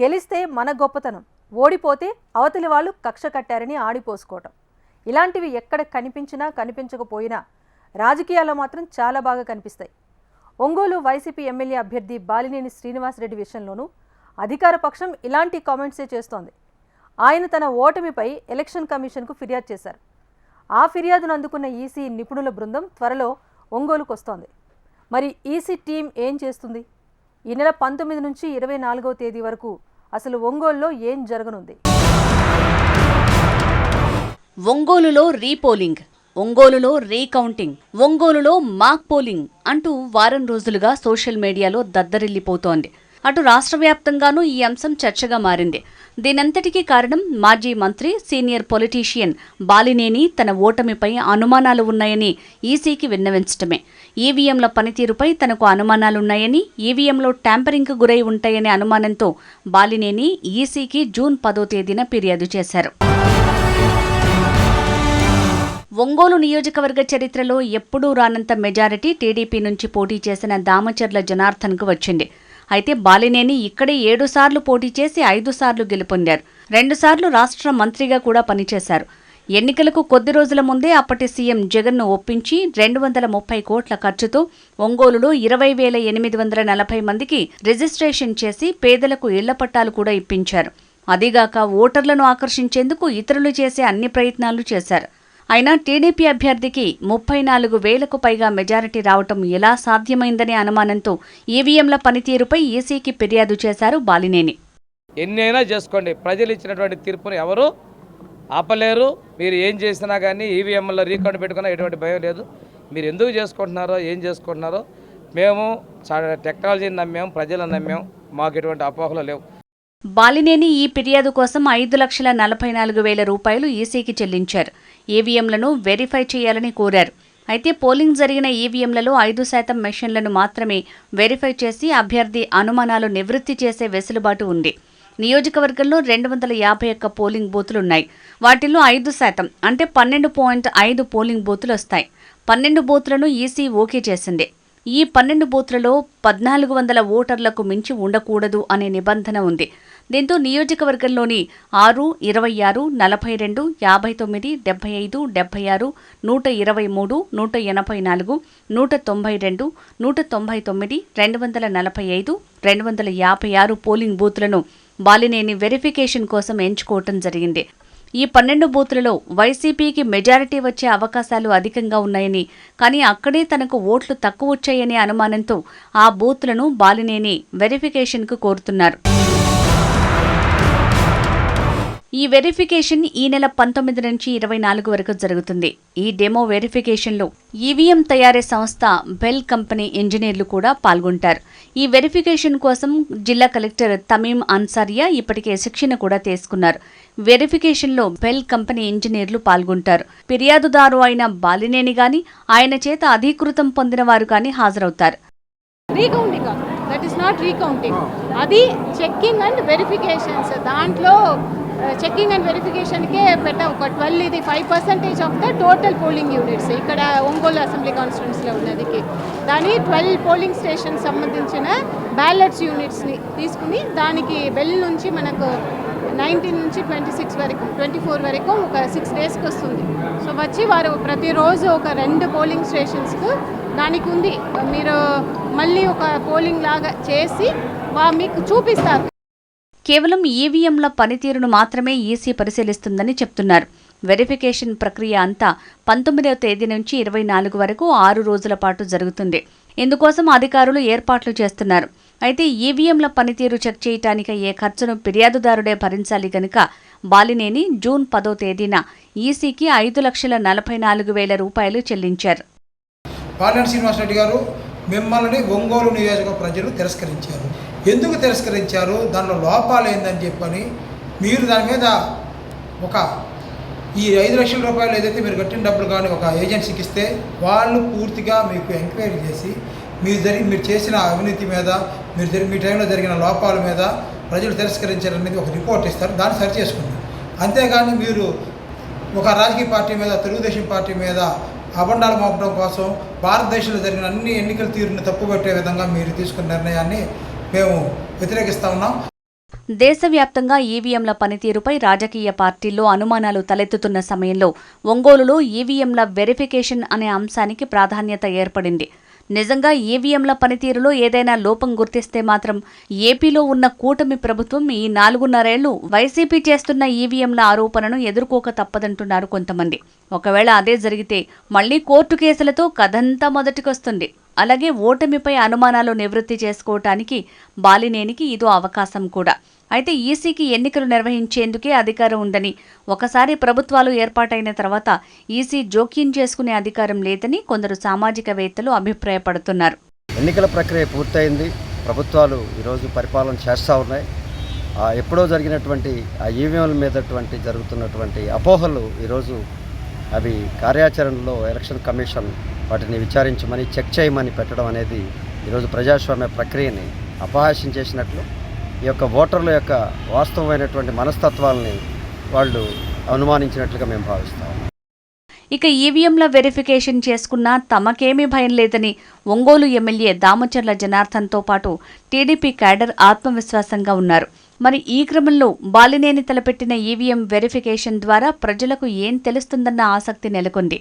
గెలిస్తే మన గొప్పతనం. ఓడిపోతే అవతలి వాళ్ళు కక్ష కట్టారని ఆడిపోసుకోవటం. ఇలాంటివి ఎక్కడ కనిపించినా కనిపించకపోయినా రాజకీయాల్లో మాత్రం చాలా బాగా కనిపిస్తాయి. ఒంగోలు వైసీపీ ఎమ్మెల్యే అభ్యర్థి బాలినేని శ్రీనివాసరెడ్డి విషయంలోనూ అధికార పక్షం ఇలాంటి కామెంట్సే చేస్తోంది. ఆయన తన ఓటమిపై ఎలక్షన్ కమిషన్కు ఫిర్యాదు చేశారు. ఆ ఫిర్యాదును అందుకున్న ఈసీ నిపుణుల బృందం త్వరలో ఒంగోలుకు వస్తోంది మరి ఈసీ టీం ఏం చేస్తుంది? ఈ నెల పంతొమ్మిది నుంచి ఇరవై నాలుగవ తేదీ వరకు అసలు ఒంగోలులో ఏం జరగనుంది? ఒంగోలులో రీపోలింగ్ ఒంగోలులో రీకౌంటింగ్ ఒంగోలులో మాక్ పోలింగ్ అంటూ వారం రోజులుగా సోషల్ మీడియాలో దద్దరిల్లిపోతోంది. అటు రాష్ట్ర వ్యాప్తంగానూ ఈ అంశం చర్చగా మారింది. దీనంతటికీ కారణం మాజీ మంత్రి సీనియర్ పొలిటీషియన్ బాలినేని తన ఓటమిపై అనుమానాలు ఉన్నాయని ఈసీకి విన్నవించటమే. ఈవీఎంల పనితీరుపై తనకు అనుమానాలున్నాయని ఈవీఎంలో ట్యాంపరింగ్కు గురై ఉంటాయనే అనుమానంతో బాలినేని ఈసీకి జూన్ పదో తేదీన ఫిర్యాదు చేశారు. ఒంగోలు నియోజకవర్గ చరిత్రలో ఎప్పుడూ రానంత మెజారిటీ టీడీపీ నుంచి పోటీ చేసిన దామచర్ల జనార్దన్కు వచ్చింది. అయితే బాలినేని ఇక్కడే ఏడుసార్లు పోటీ చేసి ఐదు సార్లు గెలుపొందారు. రెండుసార్లు రాష్ట్ర మంత్రిగా కూడా పనిచేశారు. ఎన్నికలకు కొద్ది రోజుల ముందే అప్పటి సీఎం జగన్ను ఒప్పించి రెండు వందల ముప్పై కోట్ల ఖర్చుతో ఒంగోలులో ఇరవై వేల ఎనిమిది వందల నలభై మందికి రిజిస్ట్రేషన్ చేసి పేదలకు ఇళ్ళ పట్టాలు కూడా ఇప్పించారు. అదీగాక ఓటర్లను ఆకర్షించేందుకు ఇతరులు చేసే అన్ని ప్రయత్నాలు చేశారు. అయినా టీడీపీ అభ్యర్థికి ముప్పై నాలుగు వేలకు పైగా మెజారిటీ రావటం ఎలా సాధ్యమైందనే అనుమానంతో ఈవీఎంల పనితీరుపై ఈసీకి ఫిర్యాదు చేశారు బాలినేని. ఎన్నైనా చేసుకోండి. ప్రజలు ఇచ్చినటువంటి తీర్పుని ఎవరు ఆపలేరు. మీరు ఏం చేసినా కానీ ఈవీఎంలో రీకౌంట్ పెట్టుకున్నా ఎటువంటి భయం లేదు. మీరు ఎందుకు చేసుకుంటున్నారో ఏం చేసుకుంటున్నారో మేము టెక్నాలజీని నమ్మాం ప్రజలను నమ్మాం. మాకు ఎటువంటి అపోహలు లేవు. బాలినేని ఈ ఫిర్యాదు కోసం ఐదు లక్షల నలభై నాలుగు వేల రూపాయలు ఈసీకి చెల్లించారు. ఈవీఎంలను వెరిఫై చేయాలని కోరారు. అయితే పోలింగ్ జరిగిన ఈవీఎంలలో ఐదు శాతం మెషిన్లను మాత్రమే వెరిఫై చేసి అభ్యర్థి అనుమానాలు నివృత్తి చేసే వెసులుబాటు ఉంది. నియోజకవర్గంలో రెండు వందల యాభై ఒక్క పోలింగ్ బూతులున్నాయి వాటిల్లో ఐదు శాతం అంటే పన్నెండు పాయింట్ ఐదు పోలింగ్ బూతులు వస్తాయి. పన్నెండు బూతులను ఈసీ ఓకే చేసింది. ఈ పన్నెండు బూతులలో పద్నాలుగు వందల ఓటర్లకు మించి ఉండకూడదు అనే నిబంధన ఉంది. దీంతో నియోజకవర్గంలోని ఆరు ఇరవై ఆరు నలభై రెండు యాభై తొమ్మిది డెబ్బై ఐదు డెబ్బై ఆరు నూట ఇరవై మూడు నూట ఎనభై నాలుగు నూట తొంభై రెండు నూట తొంభై తొమ్మిది రెండు వందల నలభై ఐదు రెండు వందల యాభై ఆరు పోలింగ్ బూత్లను బాలినేని వెరిఫికేషన్ కోసం ఎంచుకోవటం జరిగింది. ఈ పన్నెండు బూతులలో వైసీపీకి మెజారిటీ వచ్చే అవకాశాలు అధికంగా ఉన్నాయని కానీ అక్కడే తనకు ఓట్లు తక్కువ వచ్చాయనే అనుమానంతో ఆ బూత్లను బాలినేని వెరిఫికేషన్కు కోరుతున్నారు. ఈ వెరిఫికేషన్ ఈ నెల పంతొమ్మిది నుంచి ఇరవై నాలుగు వరకు జరుగుతుంది. ఈ డెమో వెరిఫికేషన్లో ఈవీఎం తయారీ సంస్థ బెల్ కంపెనీ ఇంజనీర్లు కూడా పాల్గొంటారు. ఈ వెరిఫికేషన్ కోసం జిల్లా కలెక్టర్ తమీం అన్సారియా ఇప్పటికే శిక్షణ కూడా తీసుకున్నారు. వెరిఫికేషన్లో బెల్ కంపెనీ ఇంజనీర్లు పాల్గొంటారు. ఫిర్యాదుదారు అయిన బాలినేని గాని ఆయన చేత అధీకృతం పొందిన వారు కానీ హాజరవుతారు. Recounting that is not recounting. అది చెక్కింగ్ అండ్ వెరిఫికేషన్స్. దాంట్లో చెకింగ్ అండ్ వెరిఫికేషన్కే పెట్టాం. ఒక ట్వెల్వ్ ఇది five percentage of the total polling units ఇక్కడ ఒంగోలు అసెంబ్లీ కాన్స్టిట్యున్సీలో ఉన్నదికి దాని ట్వెల్వ్ పోలింగ్ స్టేషన్ సంబంధించిన బ్యాలెట్స్ యూనిట్స్ని తీసుకుని దానికి బెల్ నుంచి మనకు నైన్టీన్ నుంచి ట్వంటీ సిక్స్ వరకు ట్వంటీ ఫోర్ వరకు ఒక సిక్స్ డేస్కి వస్తుంది. సో వచ్చి వారు ప్రతిరోజు ఒక రెండు పోలింగ్ స్టేషన్స్కు దానికి ఉంది. మీరు మళ్ళీ ఒక పోలింగ్ లాగా చేసి వా మీకు చూపిస్తారు. కేవలం ఈవీఎంల పనితీరును మాత్రమే ఈసీ పరిశీలిస్తుందని చెప్తున్నారు. వెరిఫికేషన్ ప్రక్రియ అంతా పంతొమ్మిదవ తేదీ నుంచి ఇరవై నాలుగు వరకు ఆరు రోజుల పాటు జరుగుతుంది. ఇందుకోసం అధికారులు ఏర్పాట్లు చేస్తున్నారు. అయితే ఈవీఎంల పనితీరు చెక్ చేయటానికి అయ్యే ఖర్చును ఫిర్యాదుదారుడే భరించాలి గనుక బాలినేని జూన్ పదో తేదీన ఈసీకి ఐదు లక్షల నలభై నాలుగు వేల రూపాయలు చెల్లించారు. పాలెం శ్రీనివాసరెడ్డి గారు మిమ్మల్ని ఒంగోలు నియోజక ప్రజలు తిరస్కరించారు. ఎందుకు తిరస్కరించారు? దానిలో లోపాలు ఏందని చెప్పని మీరు దాని మీద ఒక ఈ ఐదు లక్షల రూపాయలు ఏదైతే మీరు కట్టిన డబ్బులు కానీ ఒక ఏజెన్సీకి ఇస్తే వాళ్ళు పూర్తిగా మీకు ఎంక్వైరీ చేసి మీరు జరిగి మీరు చేసిన అవినీతి మీద మీరు జరిగి మీ టైంలో జరిగిన లోపాల మీద ప్రజలు తిరస్కరించారనేది ఒక రిపోర్ట్ ఇస్తారు. దాన్ని సరి చేసుకోండి అంతేగాని మీరు ఒక రాజకీయ పార్టీ మీద తెలుగుదేశం పార్టీ మీద అబండాలు మోపడం కోసం భారతదేశంలో జరిగిన అన్ని ఎన్నికల తీరుని తప్పుపట్టే విధంగా మీరు తీసుకున్న నిర్ణయాన్ని మేము వ్యతిరేకిస్తా ఉన్నాం. దేశవ్యాప్తంగా ఈవీఎంల పనితీరుపై రాజకీయ పార్టీల్లో అనుమానాలు తలెత్తుతున్న సమయంలో ఒంగోలులో ఈవీఎంల వెరిఫికేషన్ అనే అంశానికి ప్రాధాన్యత ఏర్పడింది. నిజంగా ఈవీఎంల పనితీరులో ఏదైనా లోపం గుర్తిస్తే మాత్రం ఏపీలో ఉన్న కూటమి ప్రభుత్వం ఈ నాలుగున్నరేళ్ళు వైసీపీ చేస్తున్న ఈవీఎంల ఆరోపణను ఎదుర్కోక తప్పదంటున్నారు కొంతమంది. ఒకవేళ అదే జరిగితే మళ్ళీ కోర్టు కేసులతో కథంతా మొదటికొస్తుంది. అలాగే ఓటమిపై అనుమానాలు నివృత్తి చేసుకోవటానికి బాలినేనికి ఇదో అవకాశం కూడా. అయితే ఈసీకి ఎన్నికలు నిర్వహించేందుకే అధికారం ఉందని ఒకసారి ప్రభుత్వాలు ఏర్పాటైన తర్వాత ఈసీ జోక్యం చేసుకునే అధికారం లేదని కొందరు సామాజికవేత్తలు అభిప్రాయపడుతున్నారు. ఎన్నికల ప్రక్రియ పూర్తయింది. ప్రభుత్వాలు ఈరోజు పరిపాలన చేస్తూ ఉన్నాయి. ఎప్పుడో జరిగినటువంటి ఆ ఈవీఎంల మీదటువంటి జరుగుతున్నటువంటి అపోహలు ఈరోజు అవి కార్యాచరణలో ఎలక్షన్ కమిషన్ వాటిని విచారించమని చెక్ చేయమని పెట్టడం అనేది ఈరోజు ప్రజాస్వామ్య ప్రక్రియని అపహాస్యం చేసినట్లు ఈ యొక్క ఓటర్ల యొక్క వాస్తవమైనటువంటి మనస్తత్వాల్ని వాళ్ళు అనుమానించినట్లుగా మేము భావిస్తాం. ఇక ఈవీఎంల వెరిఫికేషన్ చేసుకున్నా తమకేమీ భయం లేదని ఒంగోలు ఎమ్మెల్యే దామచర్ల జనార్దన్తో పాటు టీడీపీ క్యాడర్ ఆత్మవిశ్వాసంగా ఉన్నారు. మరి ఈ క్రమంలో బాలినేని తలపెట్టిన ఈవీఎం వెరిఫికేషన్ ద్వారా ప్రజలకు ఏం తెలుస్తుందన్న ఆసక్తి నెలకొంది.